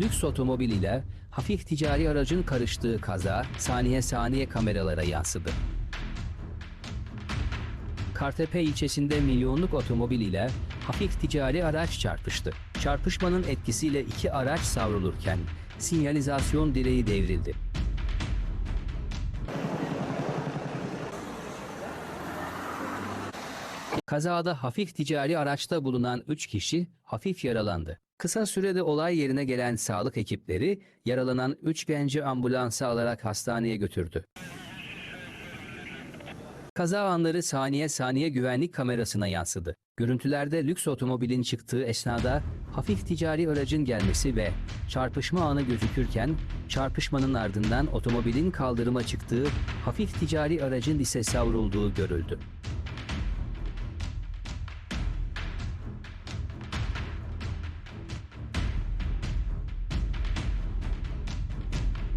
Lüks otomobil ile hafif ticari aracın karıştığı kaza saniye saniye kameralara yansıdı. Kartepe ilçesinde milyonluk otomobil ile hafif ticari araç çarpıştı. Çarpışmanın etkisiyle iki araç savrulurken sinyalizasyon direği devrildi. Kazada hafif ticari araçta bulunan 3 kişi hafif yaralandı. Kısa sürede olay yerine gelen sağlık ekipleri yaralanan 3 genci ambulansa alarak hastaneye götürdü. Kaza anları saniye saniye güvenlik kamerasına yansıdı. Görüntülerde lüks otomobilin çıktığı esnada hafif ticari aracın gelmesi ve çarpışma anı gözükürken çarpışmanın ardından otomobilin kaldırıma çıktığı, hafif ticari aracın ise savrulduğu görüldü.